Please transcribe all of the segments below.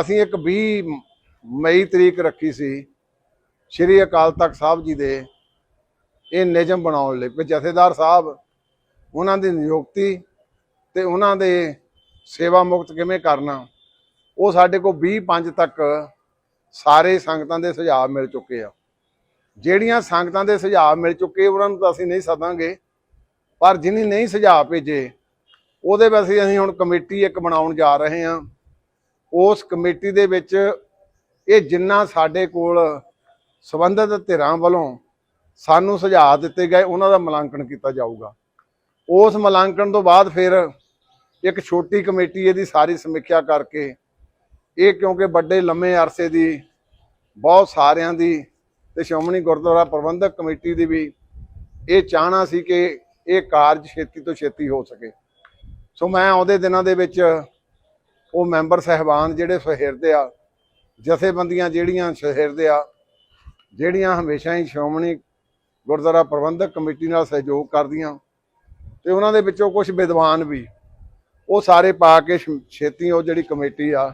ਅਸੀਂ ਇੱਕ 20 ਮਈ ਤਰੀਕ ਰੱਖੀ ਸੀ, ਸ਼੍ਰੀ ਅਕਾਲ ਤਖਤ ਸਾਹਿਬ ਜੀ ਦੇ ਇਹ ਨਿਯਮ ਬਣਾਉਣ ਲਈ ਵੀ ਜਥੇਦਾਰ ਸਾਹਿਬ ਉਹਨਾਂ ਦੀ ਨਿਯੁਕਤੀ ਤੇ ਉਹਨਾਂ ਦੇ ਸੇਵਾ ਮੁਕਤ ਕਿਵੇਂ ਕਰਨਾ, ਉਹ ਸਾਡੇ ਕੋਲ 20 ਪੰਜ ਤੱਕ ਸਾਰੇ ਸੰਗਤਾਂ ਦੇ ਸੁਝਾਅ ਮਿਲ ਚੁੱਕੇ ਆ। ਜਿਹੜੀਆਂ ਸੰਗਤਾਂ ਦੇ ਸੁਝਾਅ ਮਿਲ ਚੁੱਕੇ ਉਹਨਾਂ ਨੂੰ ਤਾਂ ਅਸੀਂ ਨਹੀਂ ਸਦਾਂਗੇ, ਪਰ ਜਿਨੀ ਨਹੀਂ ਸੁਝਾਅ ਭੇਜੇ, ਉਹਦੇ ਵਿੱਚ ਅਸੀਂ ਹੁਣ ਕਮੇਟੀ ਇੱਕ ਬਣਾਉਣ ਜਾ ਰਹੇ ਹਾਂ। ਉਸ ਕਮੇਟੀ ਦੇ ਵਿੱਚ ਇਹ ਜਿੰਨਾ ਸਾਡੇ ਕੋਲ ਸਬੰਧਤ ਧਿਰਾਂ ਵੱਲੋਂ ਸਾਨੂੰ ਸੁਝਾਅ ਦਿੱਤੇ ਗਏ, ਉਹਨਾਂ ਦਾ ਮੁਲਾਂਕਣ ਕੀਤਾ ਜਾਊਗਾ। ਉਸ ਮੁਲਾਂਕਣ ਤੋਂ ਬਾਅਦ ਫਿਰ ਇੱਕ ਛੋਟੀ ਕਮੇਟੀ ਇਹਦੀ ਸਾਰੀ ਸਮੀਖਿਆ ਕਰਕੇ, ਇਹ ਕਿਉਂਕਿ ਵੱਡੇ ਲੰਮੇ ਅਰਸੇ ਦੀ, ਬਹੁਤ ਸਾਰਿਆਂ ਦੀ ਤੇ ਸ਼੍ਰੋਮਣੀ ਗੁਰਦੁਆਰਾ ਪ੍ਰਬੰਧਕ ਕਮੇਟੀ ਦੀ ਵੀ ਇਹ ਚਾਹਣਾ ਸੀ ਕਿ ਇਹ ਕਾਰਜ ਛੇਤੀ ਤੋਂ ਛੇਤੀ ਹੋ ਸਕੇ। ਸੋ ਮੈਂ ਆਉਂਦੇ ਦਿਨਾਂ ਦੇ ਵਿੱਚ ਉਹ ਮੈਂਬਰ ਸਹਿਬਾਨ ਜਿਹੜੇ ਸੁਹਿਰਦੇ ਆ, ਜਥੇਬੰਦੀਆਂ ਜਿਹੜੀਆਂ ਸੁਹਿਰਦੇ ਆ, ਜਿਹੜੀਆਂ ਹਮੇਸ਼ਾ ਹੀ ਸ਼੍ਰੋਮਣੀ ਗੁਰਦੁਆਰਾ ਪ੍ਰਬੰਧਕ ਕਮੇਟੀ ਨਾਲ ਸਹਿਯੋਗ ਕਰਦੀਆਂ ਤੇ ਉਹਨਾਂ ਦੇ ਵਿੱਚੋਂ ਕੁਝ ਵਿਦਵਾਨ ਵੀ, ਉਹ ਸਾਰੇ ਪਾ ਕੇ ਛ- ਛੇਤੀ ਉਹ ਜਿਹੜੀ ਕਮੇਟੀ ਆ,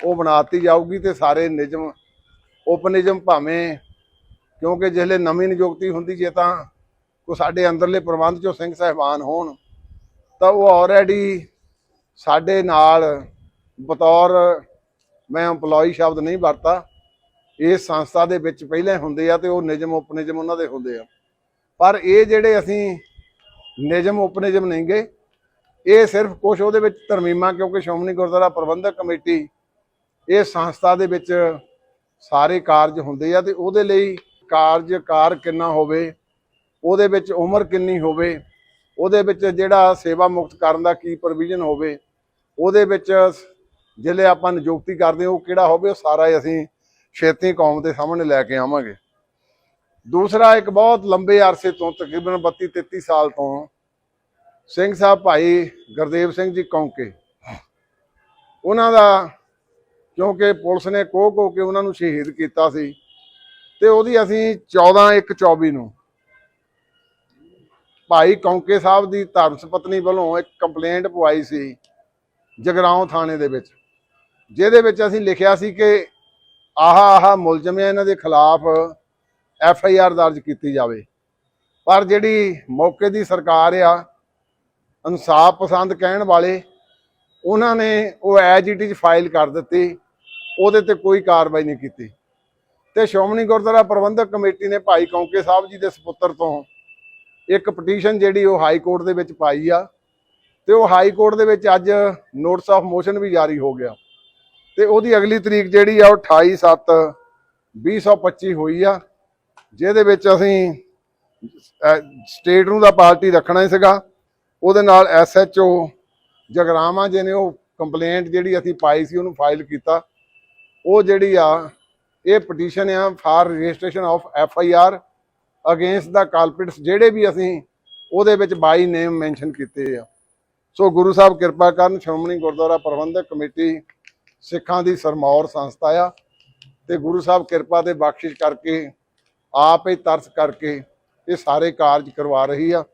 ਉਹ ਬਣਾਤੀ ਜਾਊਗੀ ਤੇ ਸਾਰੇ ਨਿਯਮ ਉਪ ਨਿਯਮ ਭਾਵੇਂ ਕਿਉਂਕਿ ਜਿਹੜੇ ਨਵੀਂ ਨਿਯੁਕਤੀ ਹੁੰਦੀ ਜੇ ਤਾਂ ਕੋ ਸਾਡੇ ਅੰਦਰਲੇ ਪ੍ਰਬੰਧ ਚੋਂ ਸਿੰਘ ਸਹਿਬਾਨ ਹੋਣ, ਤਾਂ ਉਹ ਆਲਰੇਡੀ ਸਾਡੇ ਨਾਲ ਬਤੌਰ ਮੈਂ EMPLOYE ਸ਼ਬਦ ਨਹੀਂ ਵਰਤਾ ਇਸ ਸੰਸਥਾ ਦੇ ਵਿੱਚ ਪਹਿਲੇ ਹੁੰਦੇ ਆ ਤੇ ਉਹ ਨਿਯਮ ਉਪਨਿਯਮ ਉਹਨਾਂ ਦੇ ਹੁੰਦੇ ਆ। ਪਰ ਇਹ ਜਿਹੜੇ ਅਸੀਂ ਨਿਯਮ ਉਪਨਿਯਮ ਨਹੀਂ ਗਏ, ਇਹ ਸਿਰਫ ਕੁਝ ਉਹਦੇ ਵਿੱਚ ਤਰਮੀਮਾਂ ਕਿਉਂਕਿ ਸ਼੍ਰੋਮਣੀ ਗੁਰਦੁਆਰਾ ਪ੍ਰਬੰਧਕ ਕਮੇਟੀ ਇਹ ਸੰਸਥਾ ਦੇ ਵਿੱਚ ਸਾਰੇ ਕਾਰਜ ਹੁੰਦੇ ਆ ਤੇ ਉਹਦੇ ਲਈ ਕਾਰਜਕਾਰ ਕਿੰਨਾ ਹੋਵੇ, ਉਹਦੇ ਵਿੱਚ ਉਮਰ ਕਿੰਨੀ ਹੋਵੇ, ਉਹਦੇ ਵਿੱਚ ਜਿਹੜਾ ਸੇਵਾ ਮੁਕਤ ਕਰਨ ਦਾ ਕੀ ਪ੍ਰੋਵੀਜ਼ਨ ਹੋਵੇ, ਉਹਦੇ ਵਿੱਚ ਜਿਹੜੇ ਆਪਾਂ ਨਿਯੁਕਤੀ ਕਰਦੇ ਉਹ ਕਿਹੜਾ ਹੋਵੇ, ਉਹ ਸਾਰਾ ਹੀ ਅਸੀਂ ਛੇਤੀ ਕੌਮ ਦੇ ਸਾਹਮਣੇ ਲੈ ਕੇ ਆਵਾਂਗੇ। ਦੂਸਰਾ, ਇੱਕ ਬਹੁਤ ਲੰਬੇ ਅਰਸੇ ਤੋਂ, ਤਕਰੀਬਨ 32 33 ਸਾਲ ਤੋਂ ਸਿੰਘ ਸਾਹਿਬ ਭਾਈ ਗੁਰਦੇਵ ਸਿੰਘ ਜੀ ਕੌਂਕੇ, ਉਹਨਾਂ ਦਾ ਕਿਉਂਕਿ ਪੁਲਿਸ ਨੇ ਕੋਹ ਕੋ ਕੇ ਉਹਨਾਂ ਨੂੰ ਸ਼ਹੀਦ ਕੀਤਾ ਸੀ ਤੇ ਉਹਦੀ ਅਸੀਂ 14 1 24 ਨੂੰ ਭਾਈ ਕੌਂਕੇ ਸਾਹਿਬ ਦੀ ਧਰਮ ਪਤਨੀ ਵੱਲੋਂ ਇੱਕ ਕੰਪਲੇਂਟ ਪਵਾਈ ਸੀ ਜਗਰਾਉਂ ਥਾਣੇ ਦੇ ਵਿੱਚ। ਜਿਹਦੇ ਵਿੱਚ ਅਸੀਂ ਲਿਖਿਆ ਸੀ ਕਿ ਆਹ ਆਹ ਮੁਲਜ਼ਮ ਹੈ ਇਹਨਾਂ ਦੇ ਖਿਲਾਫ ਐਫ ਆਈ ਆਰ ਦਰਜ ਕੀਤੀ ਜਾਵੇ। ਪਰ ਜਿਹੜੀ ਮੌਕੇ ਦੀ ਸਰਕਾਰ ਆ, ਇਨਸਾਫ ਪਸੰਦ ਕਹਿਣ ਵਾਲੇ, ਉਹਨਾਂ ਨੇ ਉਹ ਐਜ ਇਟ ਇਜ਼ ਫਾਈਲ ਕਰ ਦਿੱਤੀ, ਉਹਦੇ ਤੇ ਕੋਈ ਕਾਰਵਾਈ ਨਹੀਂ ਕੀਤੀ। ਤੇ ਸ਼੍ਰੋਮਣੀ ਗੁਰਦੁਆਰਾ ਪ੍ਰਬੰਧਕ ਕਮੇਟੀ ਨੇ ਭਾਈ ਕੌਂਕੇ ਸਾਹਿਬ ਜੀ ਦੇ ਸੁਪੁੱਤਰ ਤੋਂ ਇੱਕ ਪਟੀਸ਼ਨ ਜਿਹੜੀ ਉਹ ਹਾਈ ਕੋਰਟ ਦੇ ਵਿੱਚ ਪਾਈ ਆ, ਤੇ ਉਹ ਹਾਈ ਕੋਰਟ ਦੇ ਵਿੱਚ ਅੱਜ ਨੋਟਿਸ ਆਫ ਮੋਸ਼ਨ ਵੀ ਜਾਰੀ ਹੋ ਗਿਆ। ਤੇ ਉਹਦੀ ਅਗਲੀ ਤਰੀਕ ਜਿਹੜੀ ਆ ਉਹ 28 7 2025 ਹੋਈ ਆ, ਜਿਹਦੇ ਵਿੱਚ ਅਸੀਂ ਸਟੇਟ ਨੂੰ ਦਾ ਪਾਰਟੀ ਰੱਖਣਾ ਹੀ ਸੀਗਾ। ਉਹਦੇ ਨਾਲ ਐਸਐਚਓ ਜਗਰਾਵਾਂ ਜੀ ਨੇ, ਉਹ ਕੰਪਲੇਂਟ ਜਿਹੜੀ ਅਸੀਂ ਪਾਈ ਸੀ, ਉਹਨੂੰ ਫਾਈਲ ਕੀਤਾ। ਉਹ ਜਿਹੜੀ ਆ, ਇਹ ਪਟੀਸ਼ਨ ਆ for registration of F I R against the culprits ਜਿਹੜੇ ਵੀ ਅਸੀਂ, ਉਹਦੇ ਵਿੱਚ ਬਾਈ ਨੇਮ ਮੈਂਸ਼ਨ ਕੀਤੇ ਆ। ਸੋ ਗੁਰੂ ਸਾਹਿਬ ਕਿਰਪਾ ਕਰਨ, ਸ਼੍ਰੋਮਣੀ ਗੁਰਦੁਆਰਾ ਪ੍ਰਬੰਧਕ ਕਮੇਟੀ ਸਿੱਖਾਂ ਦੀ ਸਰਮੌਰ ਸੰਸਥਾ ਆ ਤੇ ਗੁਰੂ ਸਾਹਿਬ ਕਿਰਪਾ ਤੇ ਬਖਸ਼ਿਸ਼ ਕਰਕੇ, ਆਪ ਹੀ ਤਰਸ ਕਰਕੇ ਇਹ ਸਾਰੇ ਕਾਰਜ ਕਰਵਾ ਰਹੀ ਆ।